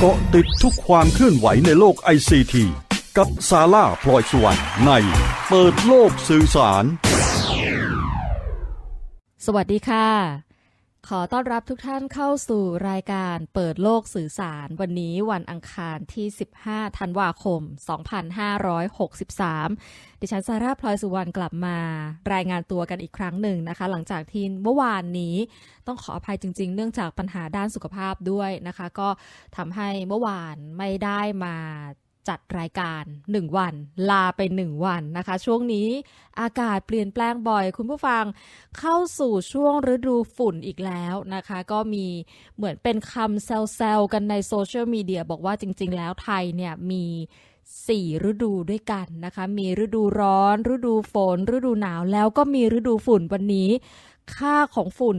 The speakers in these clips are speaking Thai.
เกาะติดทุกความเคลื่อนไหวในโลกไอซีทีกับซาร่าพลอยสวรรค์ในเปิดโลกสื่อสาร สวัสดีค่ะ ขอต้อนรับทุกท่านเข้าสู่รายการเปิดโลกสื่อสาร วันนี้วันอังคารที่ 15 ธันวาคม 2563 ดิฉันซาร่าพลอยสุวรรณกลับมารายงานตัวกันอีกครั้งหนึ่งนะคะ หลังจากที่เมื่อวานนี้ต้องขออภัยจริง ๆ เนื่องจากปัญหาด้านสุขภาพด้วยนะคะ ก็ทำให้เมื่อวานไม่ได้มา จัดรายการ 1 วัน ลาไป 1 วันนะคะ ช่วงนี้อากาศเปลี่ยนแปลงบ่อย คุณผู้ฟังเข้าสู่ช่วงฤดูฝุ่นอีกแล้วนะคะ ก็มีเหมือนเป็นคำแซวๆกันในโซเชียลมีเดียบอกว่าจริง ๆ แล้วไทยเนี่ยมี4ฤดูด้วยกันนะคะ มีฤดูร้อน ฤดูฝน ฤดูหนาว แล้วก็มีฤดูฝุ่นวันนี้ ค่าของฝุ่น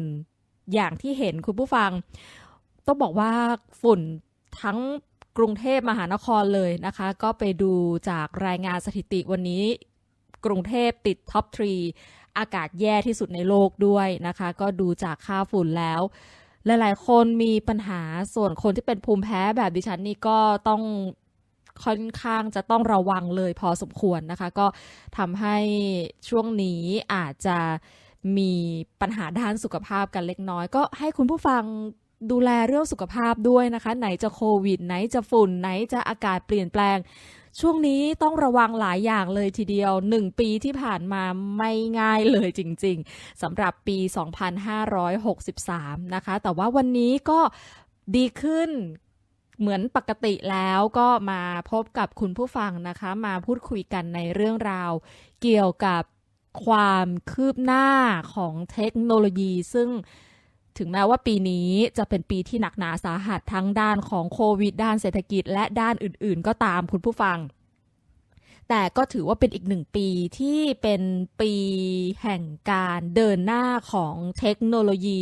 อย่างที่เห็นคุณผู้ฟัง ต้องบอกว่าฝุ่นทั้ง กรุงเทพมหานครเลยนะคะ ก็ไปดูจากรายงานสถิติวันนี้ กรุงเทพติดท็อปทรีอากาศแย่ที่สุดในโลกด้วยนะคะ ก็ดูจากค่าฝุ่นแล้ว หลาย ๆ คนมีปัญหาส่วนคนที่เป็นภูมิแพ้แบบดิฉันนี่ก็ต้องค่อนข้างจะต้องระวังเลยพอสมควรนะคะ ก็ทำให้ช่วงนี้อาจจะมีปัญหาด้านสุขภาพกันเล็กน้อย ก็ให้คุณผู้ฟัง ดูแลเรื่องสุขภาพด้วยนะคะ ไหนจะโควิด ไหนจะฝุ่น ไหนจะอากาศเปลี่ยนแปลง ช่วงนี้ต้องระวังหลายอย่างเลยทีเดียว 1 ปีที่ผ่านมาไม่ง่ายเลยจริงๆสำหรับปี 2563 นะคะ แต่ว่าวันนี้ก็ดีขึ้นเหมือนปกติแล้วก็มาพบกับคุณผู้ฟังนะคะ มาพูดคุยกันในเรื่องราว เกี่ยวกับความคืบหน้าของเทคโนโลยีซึ่ง ถึงแม้ว่าปีนี้จะเป็นปีที่หนักหนาสาหัสทั้งด้านของโควิด ด้านเศรษฐกิจ และด้านอื่น ๆ ก็ตามคุณผู้ฟัง แต่ก็ถือว่าเป็นอีกหนึ่งปีที่เป็นปีแห่งการเดินหน้าของเทคโนโลยี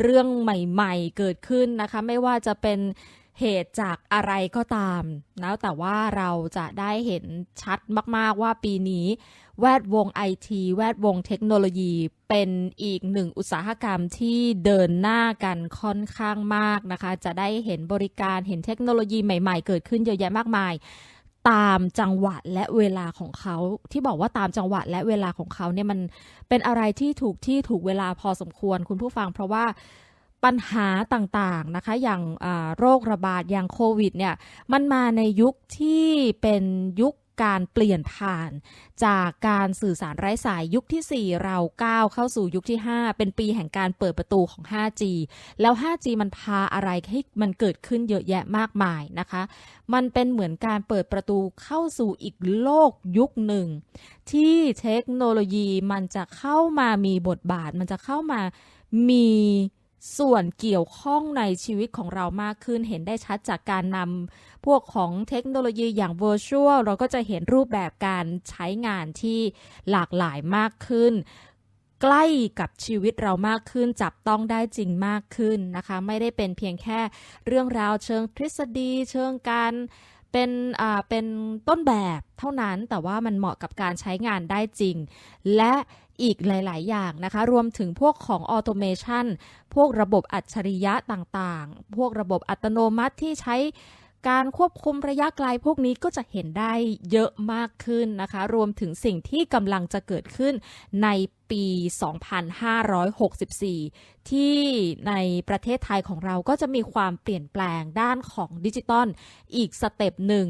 เรื่องใหม่ ๆ เกิดขึ้นนะคะ ไม่ว่าจะเป็น เหตุจากอะไรก็ตามนะแต่ว่าเราจะได้เห็นชัดมาก ๆ ว่าปีนี้ แวดวงไอทีแวดวงเทคโนโลยีเป็นอีกหนึ่งอุตสาหกรรมที่เดินหน้ากันค่อนข้างมากนะคะ จะได้เห็นบริการเห็นเทคโนโลยีใหม่ ๆ เกิดขึ้นเยอะแยะมากมายตามจังหวะและเวลาของเขา ที่บอกว่าตามจังหวะและเวลาของเขาเนี่ยมันเป็นอะไรที่ถูกที่ถูกเวลาพอสมควรคุณผู้ฟังเพราะว่า ปัญหาต่างๆนะคะ อย่างโรคระบาดอย่างโควิดเนี่ยมันมาในยุคที่เป็นยุคการเปลี่ยนผ่านจากการสื่อสารไร้สายยุคที่ 4 เราก้าวเข้าสู่ยุคที่ 5 เป็นปีแห่งการเปิดประตูของ 5G แล้ว 5G มันพาอะไรให้มันเกิดขึ้นเยอะแยะมากมายนะคะ มันเป็นเหมือนการเปิดประตูเข้าสู่อีกโลกยุคหนึ่ง ที่เทคโนโลยีมันจะเข้ามามีบทบาท มันจะเข้ามามี ส่วนเกี่ยวข้องในชีวิตของเรามากขึ้น เห็นได้ชัดจากการนำพวกของเทคโนโลยีอย่าง virtual เราก็จะเห็นรูปแบบการใช้งานที่หลากหลายมากขึ้น ใกล้กับชีวิตเรามากขึ้น จับต้องได้จริงมากขึ้นนะคะ ไม่ได้เป็นเพียงแค่เรื่องราวเชิงทฤษฎี เชิงการเป็นอ่าเป็นต้นแบบเท่านั้นแต่ว่ามันเหมาะกับการใช้งานได้จริง และ อีกหลาย ๆ อย่างนะคะ รวมถึงพวกของออโตเมชันพวกระบบอัจฉริยะต่างๆ พวกระบบอัตโนมัติที่ใช้การควบคุมระยะไกลพวกนี้ก็จะเห็นได้เยอะมากขึ้นนะคะ รวมถึงสิ่งที่กำลังจะเกิดขึ้นในปี 2564 ที่ในประเทศไทยของเราก็จะมีความเปลี่ยนแปลงด้านของดิจิตอลอีกสเต็ปหนึ่ง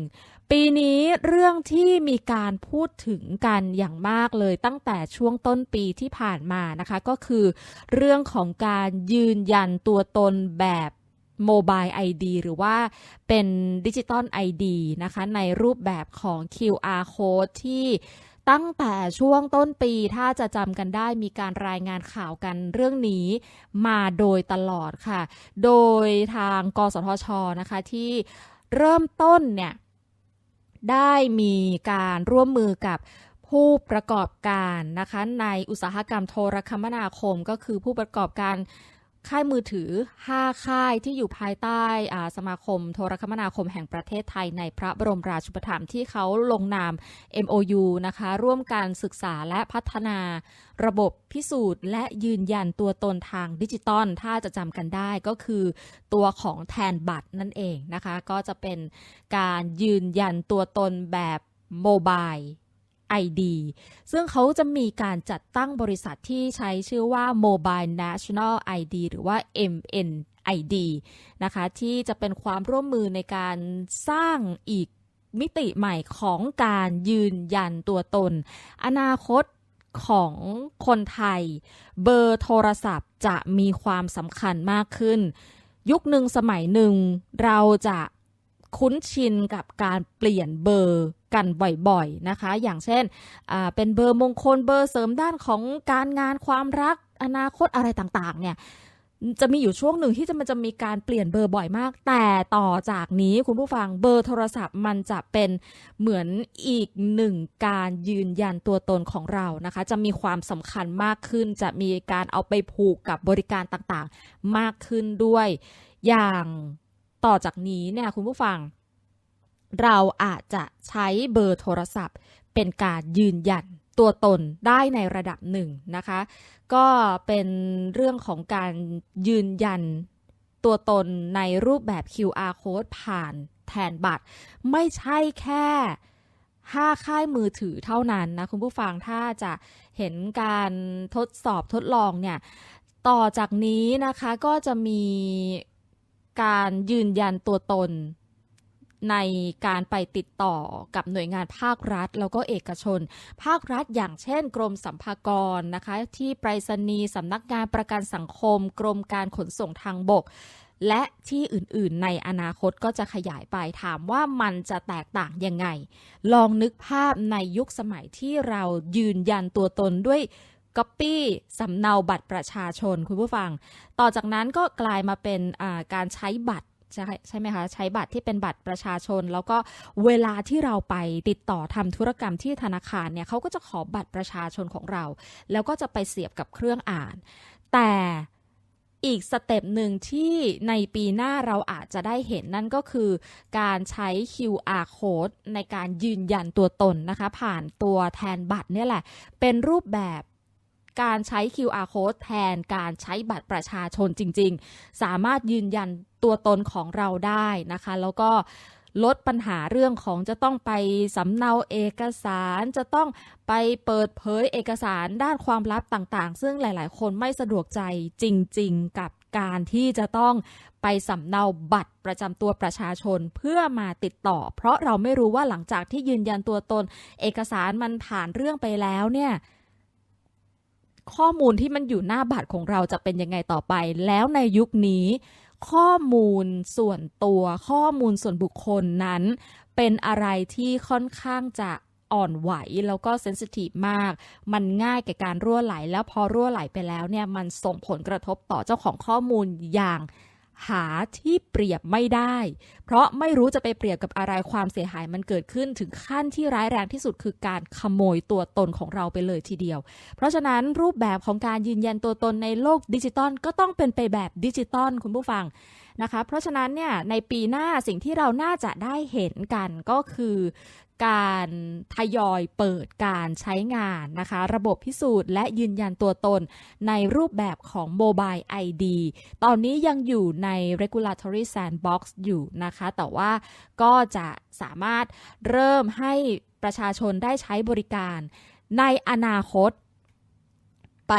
ปีนี้เรื่องที่มีการพูดถึงกันอย่างมากเลยตั้งแต่ช่วงต้นปีที่ผ่านมานะคะ ก็คือเรื่องของการยืนยันตัวตนแบบโมบาย ID หรือว่าเป็นดิจิตอล ID นะคะ ในรูปแบบของ QR code ที่ตั้งแต่ช่วงต้นปีถ้าจะจำกันได้มีการรายงานข่าวกันเรื่องนี้มาโดยตลอดค่ะ โดยทางกสทชนะคะที่เริ่มต้นเนี่ย ได้มีการร่วมมือกับผู้ประกอบการนะคะในอุตสาหกรรมโทรคมนาคม ก็คือผู้ประกอบการ ค่ายมือถือ 5 ค่ายที่อยู่ภายใต้สมาคม โทรคมนาคมแห่งประเทศไทยในพระบรมราชูปถัมภ์ที่เขาลงนาม MOU นะคะ ร่วมการศึกษาและพัฒนา ระบบพิสูจน์ และยืนยันตัวตนทางดิจิตอลถ้าจะจำกันได้ก็คือตัวของแทนบัตรนั่นเองนะคะ ก็จะเป็นการยืนยันตัวตนแบบโมบาย ID ซึ่งเขาจะมีการจัดตั้งบริษัทที่ใช้ชื่อว่า Mobile National ID หรือว่า MNID นะคะที่จะเป็นความร่วมมือในการสร้างอีกมิติใหม่ของการยืนยันตัวตน อนาคตของคนไทย เบอร์โทรศัพท์จะมีความสำคัญมากขึ้น ยุคหนึ่งสมัยหนึ่งเราจะคุ้นชินกับการเปลี่ยนเบอร์ กันบ่อยๆนะคะ อย่างเช่นเป็นเบอร์มงคลเบอร์เสริมด้านของการงานความรักอนาคตอะไรต่างๆ เนี่ยจะมีอยู่ช่วงหนึ่งที่จะมันจะมีการเปลี่ยนเบอร์บ่อยมาก แต่ต่อจากนี้คุณผู้ฟังเบอร์โทรศัพท์มันจะเป็นเหมือนอีกหนึ่งการยืนยันตัวตนของเรานะคะ จะมีความสำคัญมากขึ้น จะมีการเอาไปผูกกับบริการต่างๆ มากขึ้นด้วย อย่างต่อจากนี้เนี่ยคุณผู้ฟัง เราอาจจะใช้เบอร์โทรศัพท์ เป็นการยืนยันตัวตนได้ในระดับหนึ่งนะคะ ก็เป็นเรื่องของการยืนยันตัวตนในรูปแบบ QR code ผ่านแทนบัตร ไม่ใช่แค่5ค่ายมือถือเท่านั้นนะ คุณผู้ฟังถ้าจะเห็นการทดสอบทดลองเนี่ย ต่อจากนี้นะคะก็จะมีการยืนยันตัวตน ในการไปติดต่อกับหน่วยงานภาครัฐ แล้วก็เอกชน ภาครัฐอย่างเช่น กรมสัมภากรนะคะ ที่ไปรษณีย์สำนักงานประกันสังคม กรมการขนส่งทางบก และที่อื่นๆ ในอนาคตก็จะขยายไปถามว่ามันจะแตกต่างยังไง ลองนึกภาพในยุคสมัยที่เรายืนยันตัวตนด้วยก๊อปปี้สำเนาบัตรประชาชนคุณผู้ฟัง ต่อจากนั้นก็กลายมาเป็นการใช้บัตร ใช่ใช่ไหมคะใช้บัตรที่เป็นบัตรประชาชน แล้วก็เวลาที่เราไปติดต่อทำธุรกรรมที่ธนาคารเนี่ยเขาก็จะขอบัตรประชาชนของเรา แล้วก็จะไปเสียบกับเครื่องอ่าน แต่อีกสเต็ปหนึ่งที่ในปีหน้าเราอาจจะได้เห็นนั่นก็คือการใช้ QR code ในการยืนยันตัวตนนะคะ ผ่านตัวแทนบัตรเนี่ยแหละ เป็นรูปแบบ การใช้ QR code แทนการใช้บัตรประชาชนจริง ๆ สามารถยืนยันตัวตนของเราได้นะคะ แล้วก็ลดปัญหาเรื่องของจะต้องไปสำเนาเอกสารจะต้องไปเปิดเผยเอกสารด้านความลับต่างๆ ซึ่งหลายๆ คนไม่สะดวกใจจริง ๆ กับการที่จะต้องไปสำเนาบัตรประจำตัวประชาชนเพื่อมาติดต่อ เพราะเราไม่รู้ว่าหลังจากที่ยืนยันตัวตน เอกสารมันผ่านเรื่องไปแล้วเนี่ย ข้อมูลที่มันอยู่หน้าบัตรของเราจะเป็นยังไงต่อไป แล้วในยุคนี้ ข้อมูลส่วนตัว ข้อมูลส่วนบุคคลนั้น เป็นอะไรที่ค่อนข้างจะอ่อนไหวแล้วก็เซนซิทีฟมาก มันง่ายแก่การรั่วไหล แล้วพอรั่วไหลไปแล้วเนี่ย มันส่งผลกระทบต่อเจ้าของข้อมูลอย่าง หาที่เปรียบไม่ได้ เพราะไม่รู้จะไปเปรียบกับอะไรความเสียหายมันเกิดขึ้นถึงขั้นที่ร้ายแรงที่สุดคือการขโมยตัวตนของเราไปเลยทีเดียว เพราะฉะนั้นรูปแบบของการยืนยันตัวตนในโลกดิจิตอลก็ต้องเป็นไปแบบดิจิตอลคุณผู้ฟัง นะคะ เพราะฉะนั้นเนี่ยในปีหน้าสิ่งที่เราน่าจะได้เห็นกันก็คือการทยอยเปิดการใช้งานนะคะ ระบบพิสูจน์และยืนยันตัวตนในรูปแบบของ Mobile ID ตอนนี้ยังอยู่ใน Regulatory Sandbox อยู่นะคะ แต่ว่าก็จะสามารถเริ่มให้ประชาชนได้ใช้บริการในอนาคต ไป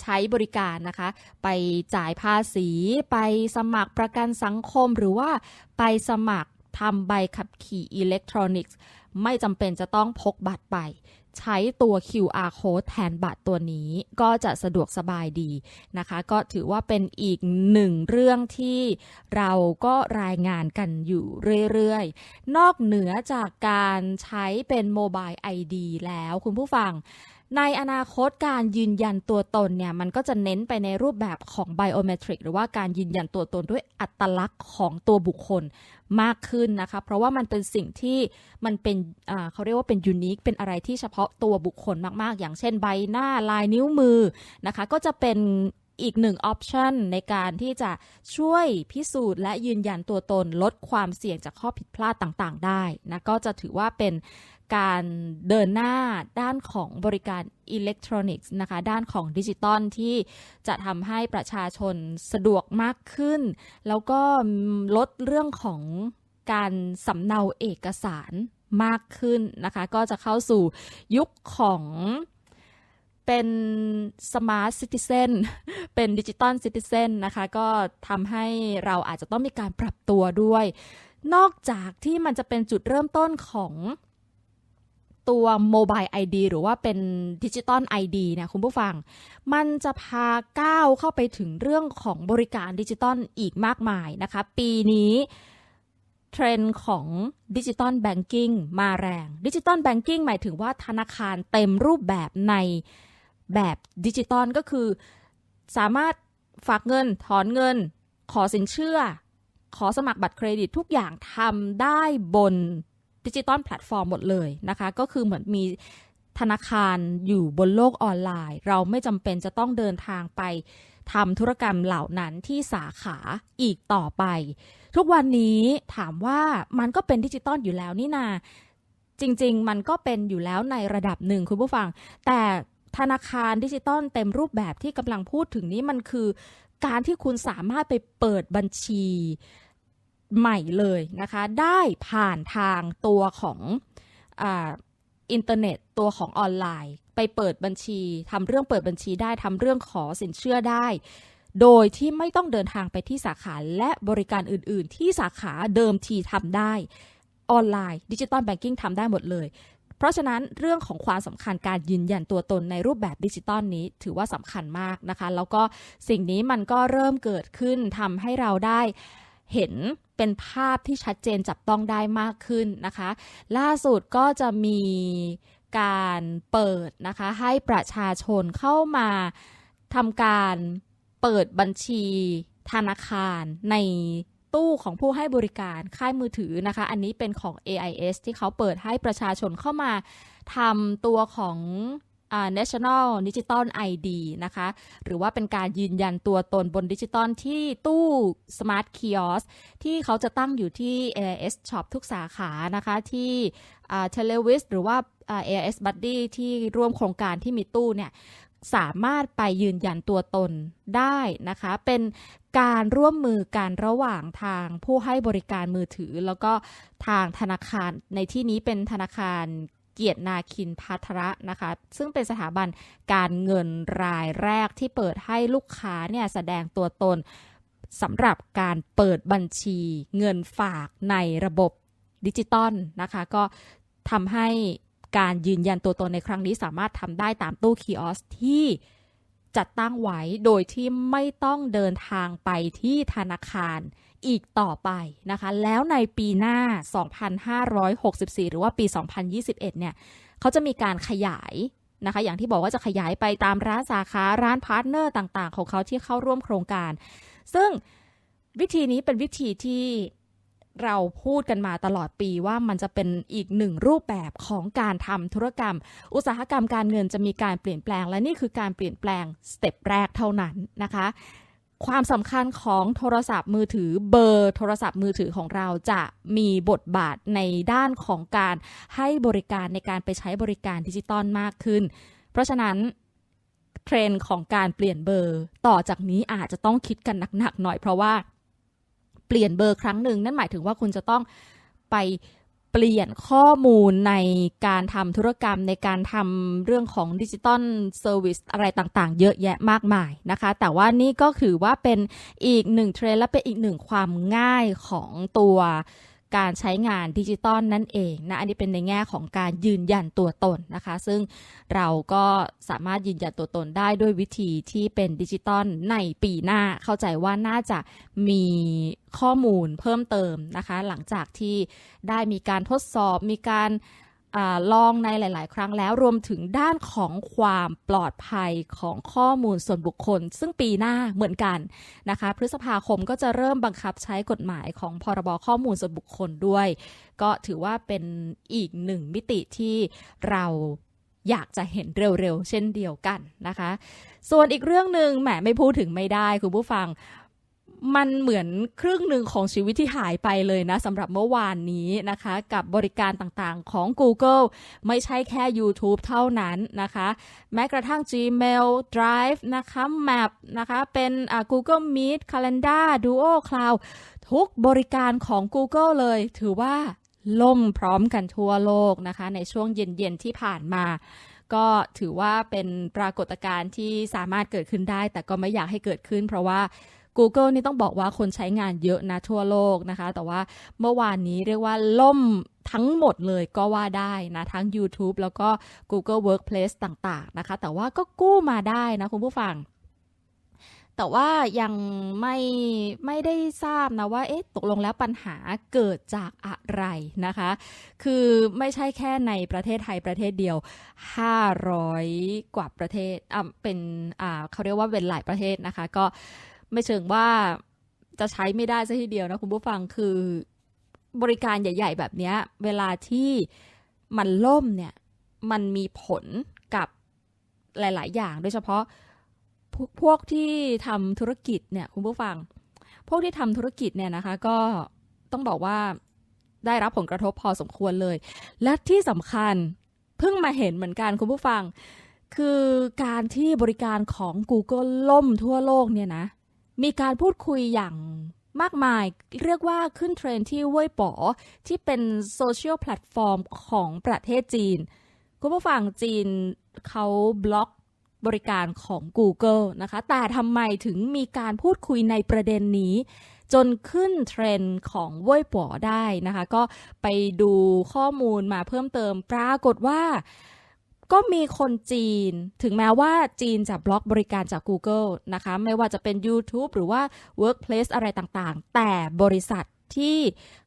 ใช้บริการนะคะ ไปจ่ายภาษี ไปสมัครประกันสังคมหรือว่าไปสมัครทำใบขับขี่อิเล็กทรอนิกส์ ไม่จำเป็นจะต้องพกบัตรไป ใช้ตัว QR code แทนบัตรตัวนี้ก็จะสะดวกสบายดีนะคะ ก็ถือว่าเป็นอีกหนึ่งเรื่องที่เราก็รายงานกันอยู่เรื่อยๆ นอกเหนือจากการใช้เป็นโมบาย ID แล้วคุณผู้ฟัง ในอนาคตการยืนยันตัวตนเนี่ยมันก็จะเน้นไปในรูปแบบของ biometric หรือว่าการยืนยันตัวตนด้วยอัตลักษณ์ของตัวบุคคลมากขึ้นนะคะ เพราะว่ามันเป็นสิ่งที่มันเป็นเขาเรียกว่าเป็นยูนิคเป็นอะไรที่เฉพาะตัวบุคคลมากๆ อย่างเช่นใบหน้าลายนิ้วมือนะคะ ก็จะเป็นอีกหนึ่งออปชันในการที่จะช่วยพิสูจน์และยืนยันตัวตนลดความเสี่ยงจากข้อผิดพลาดต่างๆ ได้นะก็จะถือว่าเป็น การเดินหน้าด้านของบริการอิเล็กทรอนิกส์นะคะ ด้านของดิจิตอลที่จะทำให้ประชาชนสะดวกมากขึ้น แล้วก็ลดเรื่องของการสำเนาเอกสารมากขึ้นนะคะ ก็จะเข้าสู่ยุคของเป็นสมาร์ทซิติเซนเป็นดิจิตอลซิติเซนนะคะ ก็ทำให้เราอาจจะต้องมีการปรับตัวด้วย นอกจากที่มันจะเป็นจุดเริ่มต้นของ ตัวโมบาย ID หรือว่าเป็นดิจิตอล ID เนี่ยคุณผู้ฟัง มันจะพาก้าวเข้าไปถึงเรื่องของบริการดิจิตอลอีกมากมายนะคะ ปีนี้เทรนด์ของดิจิตอลแบงกิ้งมาแรงดิจิตอลแบงกิ้งหมายถึงว่าธนาคารเต็มรูปแบบในแบบดิจิตอลก็คือ สามารถฝากเงิน ถอนเงิน ขอสินเชื่อ ขอสมัครบัตรเครดิตทุกอย่างทำได้บน ดิจิตอลแพลตฟอร์มหมดเลยนะคะ ก็คือเหมือนมีธนาคารอยู่บนโลกออนไลน์ เราไม่จำเป็นจะต้องเดินทางไปทำธุรกรรมเหล่านั้นที่สาขาอีกต่อไป ทุกวันนี้ถามว่ามันก็เป็นดิจิตอลอยู่แล้วนี่นา จริง ๆ มันก็เป็นอยู่แล้วในระดับหนึ่งคุณผู้ฟัง แต่ธนาคารดิจิตอลเต็มรูปแบบที่กำลังพูดถึงนี้มันคือการที่คุณสามารถไปเปิดบัญชี ใหม่เลยนะคะ ได้ผ่านทางตัวของอินเทอร์เน็ตตัวของออนไลน์ ไปเปิดบัญชีทำเรื่องเปิดบัญชีได้ทำเรื่องขอสินเชื่อได้ โดยที่ไม่ต้องเดินทางไปที่สาขาและบริการอื่น ๆ ที่สาขาเดิมทีทำได้ออนไลน์ดิจิตอลแบงกิ้งทำได้หมดเลย เพราะฉะนั้นเรื่องของความสำคัญการยืนยันตัวตนในรูปแบบดิจิตอลนี้ถือว่าสำคัญมากนะคะ แล้วก็สิ่งนี้มันก็เริ่มเกิดขึ้นทำให้เราได้ เห็นเป็นภาพที่ชัดเจนจับต้องได้มากขึ้นนะคะ ล่าสุดก็จะมีการเปิดนะคะให้ประชาชนเข้ามาทำการเปิดบัญชีธนาคารในตู้ของผู้ให้บริการค่ายมือถือนะคะ อันนี้เป็นของ AIS ที่เขาเปิดให้ประชาชนเข้ามาทำตัวของ National Digital ID นะคะ หรือว่าเป็นการยืนยันตัวตนบนดิจิตอลที่ตู้ Smart Kiosk ที่เขาจะตั้งอยู่ที่ AIS Shop ทุกสาขานะคะที่เทเลวิสหรือว่าอ่า AIS Buddy ที่ร่วมโครงการที่มีตู้เนี่ยสามารถไปยืนยันตัวตนได้นะคะ เป็นการร่วมมือกันระหว่างทางผู้ให้บริการมือถือ แล้วก็ทางธนาคารในที่นี้เป็นธนาคาร เกียรตินาคินพัทระนะคะ ซึ่งเป็นสถาบันการเงินรายแรกที่เปิดให้ลูกค้าเนี่ยแสดงตัวตนสำหรับการเปิดบัญชีเงินฝากในระบบดิจิตอลนะคะ ก็ทำให้การยืนยันตัวตนในครั้งนี้สามารถทำได้ตามตู้คีออสที่จัดตั้งไว้โดยที่ไม่ต้องเดินทางไปที่ธนาคาร อีกต่อไปนะคะ แล้วในปีหน้า 2564 หรือว่าปี 2021 เนี่ยเขาจะมีการขยายนะคะ อย่างที่บอกว่าจะขยายไปตามร้านสาขาร้านพาร์ทเนอร์ต่างๆ ของเขาที่เข้าร่วมโครงการ ซึ่งวิธีนี้เป็นวิธีที่เราพูดกันมาตลอดปีว่ามันจะเป็นอีกหนึ่งรูปแบบของการทำธุรกรรม อุตสาหกรรมการเงินจะมีการเปลี่ยนแปลง และนี่คือการเปลี่ยนแปลงสเต็ปแรกเท่านั้นนะคะ ความสำคัญของโทรศัพท์มือถือเบอร์โทรศัพท์มือถือของเราจะมีบทบาทในด้านของการให้บริการในการไปใช้บริการดิจิตอลมากขึ้น เพราะฉะนั้นเทรนด์ของการเปลี่ยนเบอร์ต่อจากนี้อาจจะต้องคิดกันหนักๆหน่อยเพราะว่าเปลี่ยนเบอร์ครั้งหนึ่งนั่นหมายถึงว่าคุณจะต้องไป เปลี่ยนข้อมูลในการทำธุรกรรมในการทำเรื่องของดิจิตอลเซอร์วิสอะไรต่างๆ เยอะแยะมากมายนะคะ แต่ว่านี่ก็ถือว่าเป็นอีกหนึ่งเทรนและเป็นอีกหนึ่งความง่ายของตัว การใช้งานดิจิตอลนั่นเองนะอันนี้เป็นในแง่ของการยืนยันตัวตนนะคะ ซึ่งเราก็สามารถยืนยันตัวตนได้ด้วยวิธีที่เป็นดิจิตอลในปีหน้าเข้าใจว่าน่าจะมีข้อมูลเพิ่มเติมนะคะ หลังจากที่ได้มีการทดสอบมีการ ลองในหลาย ๆ ครั้งแล้วรวมถึงด้านของความปลอดภัยของข้อมูลส่วนบุคคล ซึ่งปีหน้าเหมือนกันนะคะ พฤษภาคมก็จะเริ่มบังคับใช้กฎหมายของพรบข้อมูลส่วนบุคคลด้วย ก็ถือว่าเป็นอีกหนึ่งมิติที่เราอยากจะเห็นเร็ว ๆ เช่นเดียวกันนะคะ ส่วนอีกเรื่องหนึ่งแหมไม่พูดถึงไม่ได้คุณผู้ฟัง มันเหมือนครึ่งหนึ่งของชีวิตที่หายไปเลยนะสำหรับเมื่อวานนี้นะคะ กับบริการต่างๆของ Google ไม่ใช่แค่ YouTube เท่านั้นนะคะ แม้กระทั่ง Gmail Drive นะคะ Map นะคะ เป็นอ่า Google Meet Calendar Duo Cloud ทุกบริการของ Google เลย ถือว่าล่มพร้อมกันทั่วโลกนะคะ ในช่วงเย็นๆที่ผ่านมาก็ถือว่าเป็นปรากฏการณ์ที่สามารถเกิดขึ้นได้ แต่ก็ไม่อยากให้เกิดขึ้น เพราะว่า Google นี่ต้องบอกว่าคนใช้งานเยอะนะทั่วโลกนะคะ แต่ว่าเมื่อวานนี้เรียกว่าล่มทั้งหมดเลยก็ว่าได้นะ ทั้ง YouTube แล้วก็ Google Workplace ต่างๆนะคะ แต่ว่าก็กู้มาได้นะคุณผู้ฟังแต่ว่ายังไม่ไม่ได้ทราบนะว่าเอ๊ะตกลงแล้วปัญหาเกิดจากอะไรนะคะ คือไม่ใช่แค่ในประเทศไทยประเทศเดียว 500 กว่าประเทศอะเป็นอ่าเขาเรียกว่าเป็นหลายประเทศนะคะ ก็ ไม่เชิงว่าจะใช้ไม่ได้ซะทีเดียวนะคุณผู้ฟังคือบริการใหญ่ ๆ แบบนี้เวลาที่มันล่มเนี่ยมันมีผลกับหลาย ๆ อย่างโดยเฉพาะพวกพวกที่ทำธุรกิจเนี่ยคุณผู้ฟัง พวกที่ทำธุรกิจเนี่ยนะคะก็ต้องบอกว่าได้รับผลกระทบพอสมควรเลย และที่สำคัญเพิ่งมาเห็นเหมือนกันคุณผู้ฟัง คือการที่บริการของ Google ล่มทั่วโลกเนี่ยนะ มีการพูดคุยอย่างมากมายเรียกว่าขึ้นเทรนที่เว่ยป๋อที่เป็นโซเชียลแพลตฟอร์มของประเทศจีน คุณผู้ฟังจีนเขาบล็อกบริการของ Google นะคะ แต่ทำไมถึงมีการพูดคุยในประเด็นนี้ จนขึ้นเทรนด์ของเว่ยป๋อได้นะคะ ก็ไปดูข้อมูลมาเพิ่มเติมปรากฏว่า ก็มีคนจีน ถึงแม้ว่าจีนจะบล็อกบริการจาก Google นะคะ ไม่ว่าจะเป็น YouTube หรือว่า Workplace อะไรต่างๆ แต่บริษัทที่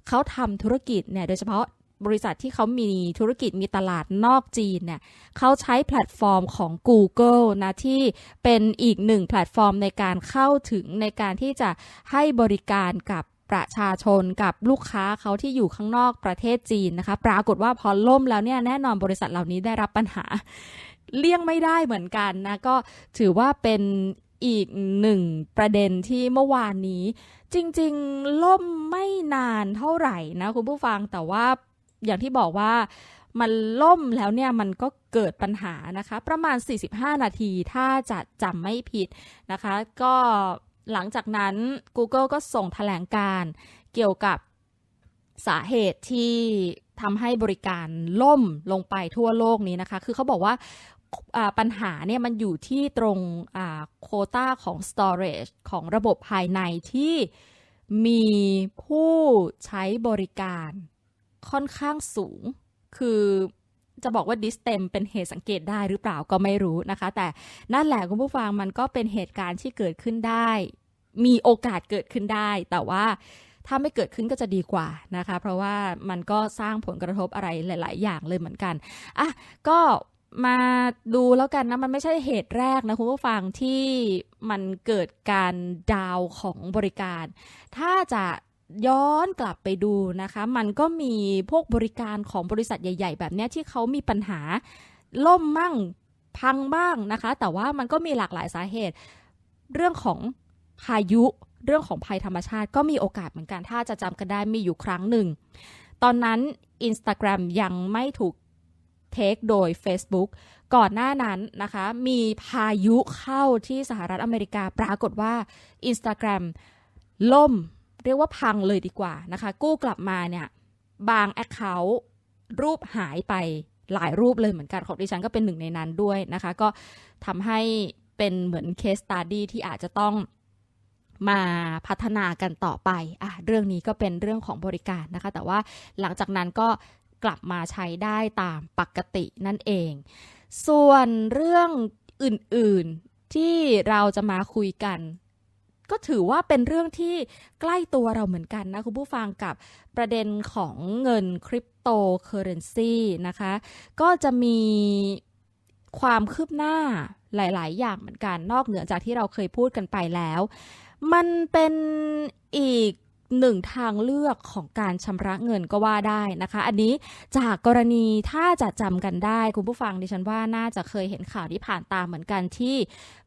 เขาทำธุรกิจเนี่ยโดยเฉพาะบริษัทที่เขามีธุรกิจมีตลาดนอกจีนเนี่ยเขาใช้แพลตฟอร์มของ Google นะ ที่เป็นอีกหนึ่งแพลตฟอร์มในการเข้าถึงในการที่จะให้บริการกับ ประชาชนกับลูกค้าเขาที่อยู่ข้างนอกประเทศจีนนะคะ ปรากฏว่าพอล่มแล้วเนี่ยแน่นอนบริษัทเหล่านี้ได้รับปัญหา เลี่ยงไม่ได้เหมือนกันนะ ก็ถือว่าเป็นอีกหนึ่งประเด็นที่เมื่อวานนี้ จริงๆ ล่มไม่นานเท่าไหร่นะคุณผู้ฟังแต่ว่าอย่างที่บอกว่ามันล่มแล้วเนี่ยมันก็เกิดปัญหานะคะ ประมาณ 45 นาทีถ้าจะจำไม่ผิดนะคะ ก็ หลังจากนั้น Google ก็ส่งแถลงการเกี่ยวกับสาเหตุที่ทำให้บริการล่มลงไปทั่วโลกนี้นะคะ คือเขาบอกว่าอ่าปัญหาเนี่ยมันอยู่ที่ตรงโคต้าของ storage ของระบบภายในที่มีผู้ใช้บริการค่อนข้างสูง คือ จะบอกว่าดิสเต็มเป็นเหตุสังเกตได้หรือเปล่าก็ไม่รู้นะคะ แต่นั่นแหละคุณผู้ฟังมันก็เป็นเหตุการณ์ที่เกิดขึ้นได้ มีโอกาสเกิดขึ้นได้ แต่ว่าถ้าไม่เกิดขึ้นก็จะดีกว่านะคะ เพราะว่ามันก็สร้างผลกระทบอะไรหลาย ๆ อย่างเลยเหมือนกันอะก็มาดูแล้วกันนะ มันไม่ใช่เหตุแรกนะคุณผู้ฟังที่มันเกิดการดาวของบริการ ถ้าจะ ย้อนกลับไปดูนะคะ มันก็มีพวกบริการของบริษัทใหญ่ ๆ แบบนี้ที่เขามีปัญหาล่มมั่งพังบ้างนะคะ แต่ว่ามันก็มีหลากหลายสาเหตุ เรื่องของพายุเรื่องของภัยธรรมชาติก็มีโอกาสเหมือนกัน ถ้าจะจำกันได้มีอยู่ครั้งหนึ่ง ตอนนั้น Instagram ยังไม่ถูกเทคโดย Facebook ก่อนหน้านั้นนะคะ มีพายุเข้าที่สหรัฐอเมริกาปรากฏว่า Instagram ล่ม เรียกว่าพังเลยดีกว่านะคะ กู้กลับมาเนี่ยบาง Account รูปหายไปหลายรูปเลยเหมือนกันของดิฉันก็เป็นหนึ่งในนั้นด้วยนะคะ ก็ทำให้เป็นเหมือนเคสตัดดี้ที่อาจจะต้องมาพัฒนากันต่อไปอะเรื่องนี้ก็เป็นเรื่องของบริการนะคะ แต่ว่าหลังจากนั้นก็กลับมาใช้ได้ตามปกตินั่นเอง ส่วนเรื่องอื่นๆที่เราจะมาคุยกัน ก็ถือว่าเป็นเรื่องที่ใกล้ตัวเราเหมือนกันนะ คุณผู้ฟังกับประเด็นของเงินคริปโตเคอเรนซีนะคะ ก็จะมีความคืบหน้าหลาย ๆ อย่างเหมือนกันนอกเหนือจากที่เราเคยพูดกันไปแล้ว มันเป็นอีก หนึ่งทางเลือกของการชำระเงินก็ว่าได้นะคะ อันนี้จากกรณีถ้าจะจำกันได้ คุณผู้ฟังดิฉันว่าน่าจะเคยเห็นข่าวที่ผ่านตามเหมือนกันที่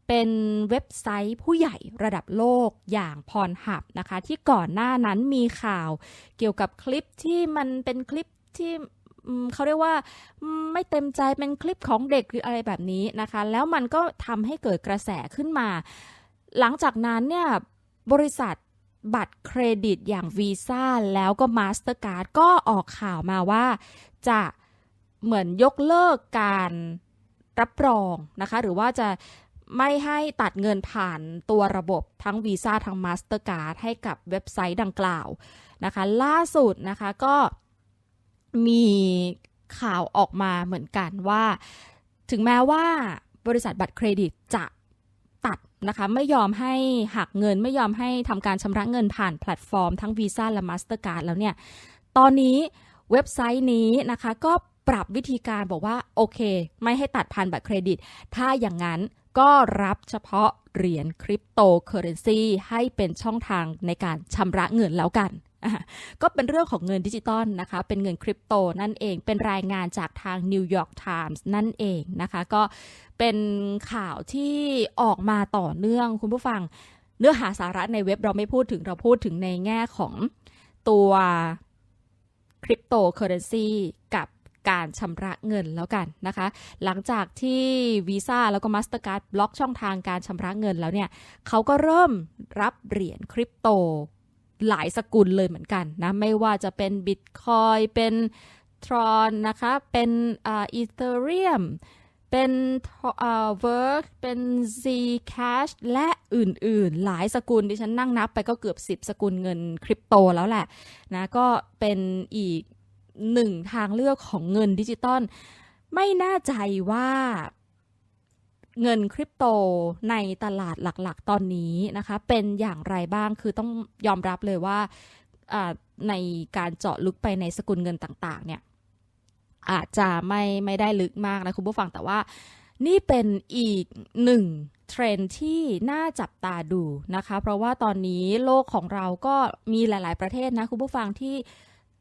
เป็นเว็บไซต์ผู้ใหญ่ระดับโลกอย่างพรหับนะคะ ที่ก่อนหน้านั้นมีข่าวเกี่ยวกับคลิปที่มันเป็นคลิปที่เขาเรียกว่าไม่เต็มใจเป็นคลิปของเด็กหรืออะไรแบบนี้นะคะ แล้วมันก็ทำให้เกิดกระแสขึ้นมา หลังจากนั้นเนี่ยบริษัท บัตรเครดิตอย่างวีซ่าแล้วก็ Mastercard ก็ออกข่าวมาว่า จะเหมือนยกเลิกการรับรองนะคะ หรือว่าจะไม่ให้ตัดเงินผ่านตัวระบบทั้งวีซ่าทั้ง Mastercard ให้กับเว็บไซต์ดังกล่าวนะคะ ล่าสุดนะคะก็มีข่าวออกมาเหมือนกันว่า ถึงแม้ว่าบริษัทบัตรเครดิตจะ นะคะไม่ยอมให้หักเงินไม่ยอมให้ทำการชำระเงินผ่านแพลตฟอร์ม ทั้ง Visa และ Mastercard แล้วเนี่ย ตอนนี้เว็บไซต์นี้นะคะก็ปรับวิธีการบอกว่า โอเค ไม่ให้ตัดผ่านบัตรเครดิต ถ้าอย่างนั้นก็รับเฉพาะเหรียญคริปโตเคอเรนซีให้เป็นช่องทางในการชำระเงินแล้วกัน ก็เป็นเรื่องของเงินดิจิตอลนะคะ เป็นเงินคริปโตนั่นเอง เป็นรายงานจากทาง New York Times นั่นเองนะคะ ก็เป็นข่าวที่ออกมาต่อเนื่องคุณผู้ฟัง เนื้อหาสาระในเว็บเราไม่พูดถึงเราพูดถึงในแง่ของตัวคริปโตเคอเรนซีกับการชำระเงินแล้วกันนะคะ หลังจากที่ Visa แล้วก็ Mastercard บล็อกช่องทางการชำระเงินแล้วเนี่ยเขาก็เริ่มรับเหรียญคริปโต หลายสกุลเลยเหมือนกันนะ ไม่ว่าจะเป็น Bitcoin เป็น Tron นะคะ เป็นอ่า Ethereum เป็นอ่า Verk เป็น Zcash และอื่นๆ หลายสกุลดิฉันนั่งนับไปก็เกือบ 10 สกุลเงินคริปโตแล้วแหละนะก็เป็นอีกหนึ่งทางเลือกของเงินดิจิตอลไม่แน่ใจว่า เงินคริปโตในตลาดหลักๆ ตอนนี้นะคะ เป็นอย่างไรบ้างคือต้องยอมรับเลยว่าในการเจาะลึกไปในสกุลเงินต่างๆ เนี่ยอาจจะไม่ไม่ได้ลึกมากนะคุณผู้ฟังแต่ว่านี่เป็นอีกหนึ่งเทรนที่น่าจับตาดูนะคะ เพราะว่าตอนนี้โลกของเราก็มีหลาย ๆ ประเทศนะคุณผู้ฟังที่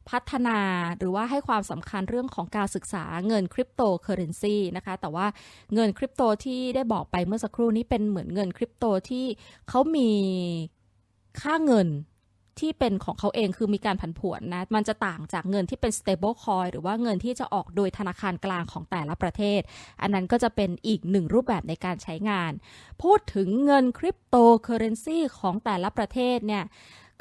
พัฒนาหรือว่าให้ความสำคัญเรื่องของการศึกษาเงินคริปโตเคอเรนซีนะคะ แต่ว่าเงินคริปโตที่ได้บอกไปเมื่อสักครู่นี้เป็นเหมือนเงินคริปโตที่เขามีค่าเงินที่เป็นของเขาเองคือมีการผันผวนนะ มันจะต่างจากเงินที่เป็น stable coin หรือว่าเงินที่จะออกโดยธนาคารกลางของแต่ละประเทศ อันนั้นก็จะเป็นอีกหนึ่งรูปแบบในการใช้งาน พูดถึงเงินคริปโตเคอเรนซีของแต่ละประเทศเนี่ย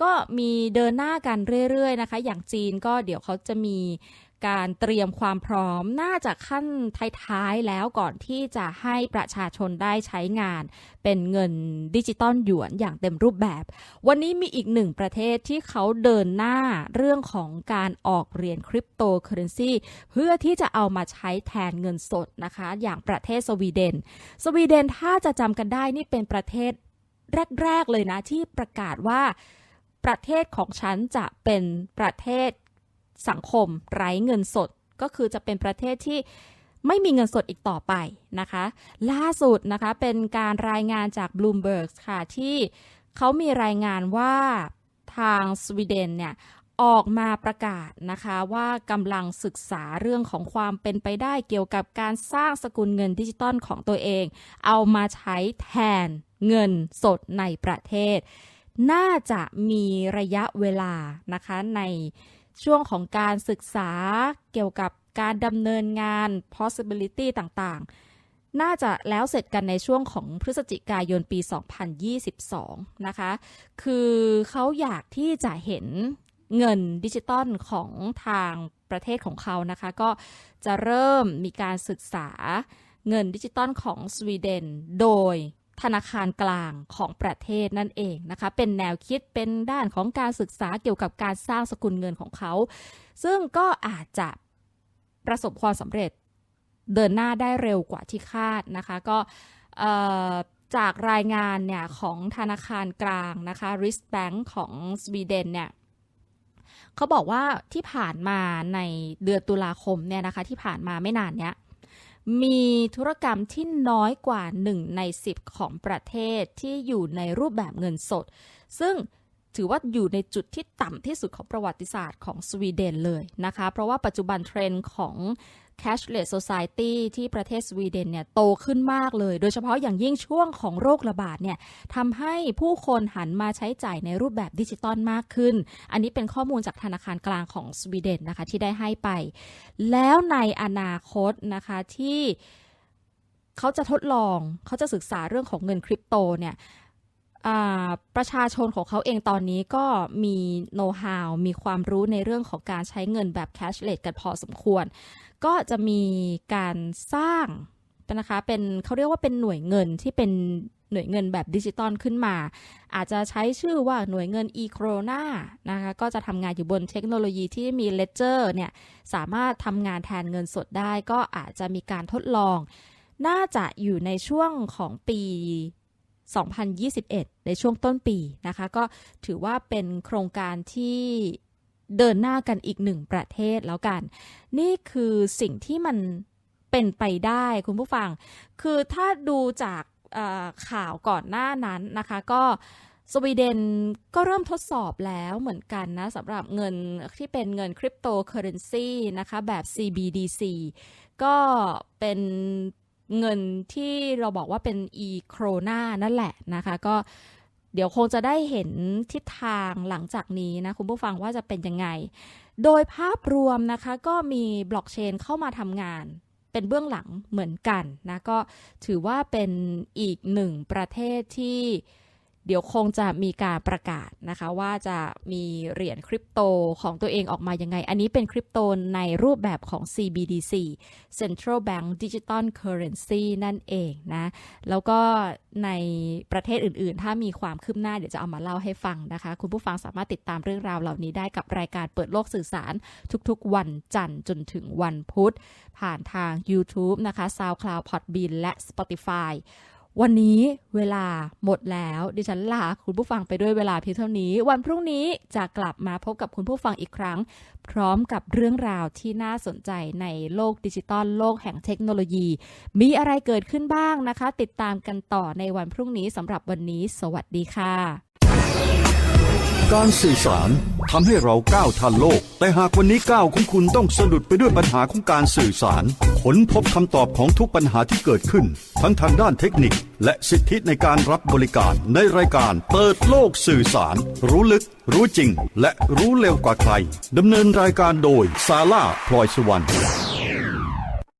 ก็มีเดินหน้ากันเรื่อยๆนะคะ อย่างจีนก็เดี๋ยวเขาจะมีการเตรียมความพร้อมน่าจะขั้นท้ายๆแล้วก่อนที่จะให้ประชาชนได้ใช้งาน เป็นเงินดิจิตอลหยวนอย่างเต็มรูปแบบ วันนี้มีอีกหนึ่งประเทศที่เขาเดินหน้าเรื่องของการออกเหรียญคริปโตเคอเรนซีเพื่อที่จะเอามาใช้แทนเงินสดนะคะ อย่างประเทศสวีเดน สวีเดนถ้าจะจำกันได้นี่เป็นประเทศแรก ๆ เลยนะที่ประกาศว่า ประเทศของฉันจะเป็นประเทศสังคมไร้เงินสด ก็คือจะเป็นประเทศที่ไม่มีเงินสดอีกต่อไปนะคะ ล่าสุดนะคะเป็นการรายงานจาก Bloomberg ค่ะ ที่เขามีรายงานว่าทางสวีเดนเนี่ยออกมาประกาศนะคะว่ากำลังศึกษาเรื่องของความเป็นไปได้เกี่ยวกับการสร้างสกุลเงินดิจิตอลของตัวเอง เอามาใช้แทนเงินสดในประเทศ น่าจะมีระยะเวลานะคะในช่วงของการศึกษาเกี่ยวกับการดำเนินงาน possibility ต่างๆ น่าจะแล้วเสร็จกันในช่วงของพฤศจิกายนปี 2022 นะคะ คือเขาอยากที่จะเห็นเงินดิจิตอลของทางประเทศของเขานะคะ ก็จะเริ่มมีการศึกษาเงินดิจิตอลของสวีเดน โดย ธนาคารกลางของประเทศนั่นเองนะคะ เป็นแนวคิดเป็นด้านของการศึกษาเกี่ยวกับการสร้างสกุลเงินของเขา ซึ่งก็อาจจะประสบความสำเร็จเดินหน้าได้เร็วกว่าที่คาดนะคะ ก็จากรายงานเนี่ยของธนาคารกลางนะคะ r i s Bank ของสวีเดนเนี่ยเขาบอกว่าที่ผ่านมาในเดือนตุลาคมเนี่ยนะคะที่ผ่านมาไม่นานเนี้ย มีธุรกรรมที่น้อยกว่า 1 ใน 10 ของประเทศที่อยู่ในรูปแบบเงินสด ซึ่งถือว่าอยู่ในจุดที่ต่ำที่สุดของประวัติศาสตร์ของสวีเดนเลยนะคะ เพราะว่าปัจจุบันเทรนด์ของ cashless society ที่ประเทศสวีเดนเนี่ยโตขึ้นมากเลย โดยเฉพาะอย่างยิ่งช่วงของโรคระบาดเนี่ยทำให้ผู้คนหันมาใช้จ่ายในรูปแบบดิจิตอลมากขึ้น อันนี้เป็นข้อมูลจากธนาคารกลางของสวีเดนนะคะที่ได้ให้ไป แล้วในอนาคตนะคะที่เขาจะทดลองเขาจะศึกษาเรื่องของเงินคริปโตเนี่ยประชาชนของเขาเองตอนนี้ก็มีโน้ตฮาวมีความรู้ในเรื่องของการใช้เงินแบบแคชเลสกันพอสมควร ก็จะมีการสร้างนะคะเป็นเขาเรียกว่าเป็นหน่วยเงินที่เป็นหน่วยเงินแบบดิจิตอลขึ้นมา อาจจะใช้ชื่อว่าหน่วยเงิน e c r o n a นะคะก็จะทำงานอยู่บนเทคโนโลยีที่มี Ledger เนี่ยสามารถทำงานแทนเงินสดได้ ก็อาจจะมีการทดลอง น่าจะอยู่ในช่วงของปี 2021 ในช่วงต้นปีนะคะ ก็ถือว่าเป็นโครงการที่ เดินหน้ากันอีกหนึ่งประเทศแล้วกัน นี่คือสิ่งที่มันเป็นไปได้คุณผู้ฟัง คือถ้าดูจากข่าวก่อนหน้านั้นนะคะ ก็สวีเดนก็เริ่มทดสอบแล้วเหมือนกันนะสำหรับเงินที่เป็นเงินคริปโตเคอเรนซีนะคะแบบ CBDC ก็เป็นเงินที่เราบอกว่าเป็น e c r o n a นั่นแหละนะคะ ก็ เดี๋ยวคงจะได้เห็นทิศทางหลังจากนี้นะคุณผู้ฟังว่าจะเป็นยังไง โดยภาพรวมนะคะก็มีบล็อกเชนเข้ามาทำงานเป็นเบื้องหลังเหมือนกันนะก็ถือว่าเป็นอีกหนึ่งประเทศที่ เดี๋ยวคงจะมีการประกาศนะคะว่าจะมีเหรียญคริปโตของตัวเองออกมายังไง อันนี้เป็นคริปโตในรูปแบบของ CBDC Central Bank Digital Currency นั่นเองนะ แล้วก็ในประเทศอื่นๆ ถ้ามีความคืบหน้าเดี๋ยวจะเอามาเล่าให้ฟังนะคะ คุณผู้ฟังสามารถติดตามเรื่องราวเหล่านี้ได้กับรายการเปิดโลกสื่อสารทุกๆ วันจันทร์จนถึงวันพุธ ผ่านทาง YouTube นะคะ SoundCloud Podbean และ Spotify วันนี้เวลาหมดแล้ว ดิฉันลาคุณผู้ฟังไปด้วยเวลาเพียงเท่านี้ วันพรุ่งนี้จะกลับมาพบกับคุณผู้ฟังอีกครั้ง พร้อมกับเรื่องราวที่น่าสนใจในโลกดิจิตอลโลกแห่งเทคโนโลยี มีอะไรเกิดขึ้นบ้างนะคะ ติดตามกันต่อในวันพรุ่งนี้สำหรับวันนี้ สวัสดีค่ะ การสื่อสารทำให้เราก้าวทันโลก แต่หากวันนี้ก้าวของคุณต้องสะดุดไปด้วยปัญหาของการสื่อสารค้นพบคำตอบของทุกปัญหาที่เกิดขึ้น ทั้งทางด้านเทคนิค และสิทธิในการรับบริการในรายการเปิดโลกสื่อสาร รู้ลึก รู้จริง และรู้เร็วกว่าใครดำเนินรายการโดยซาร่าพลอยสุวรรณ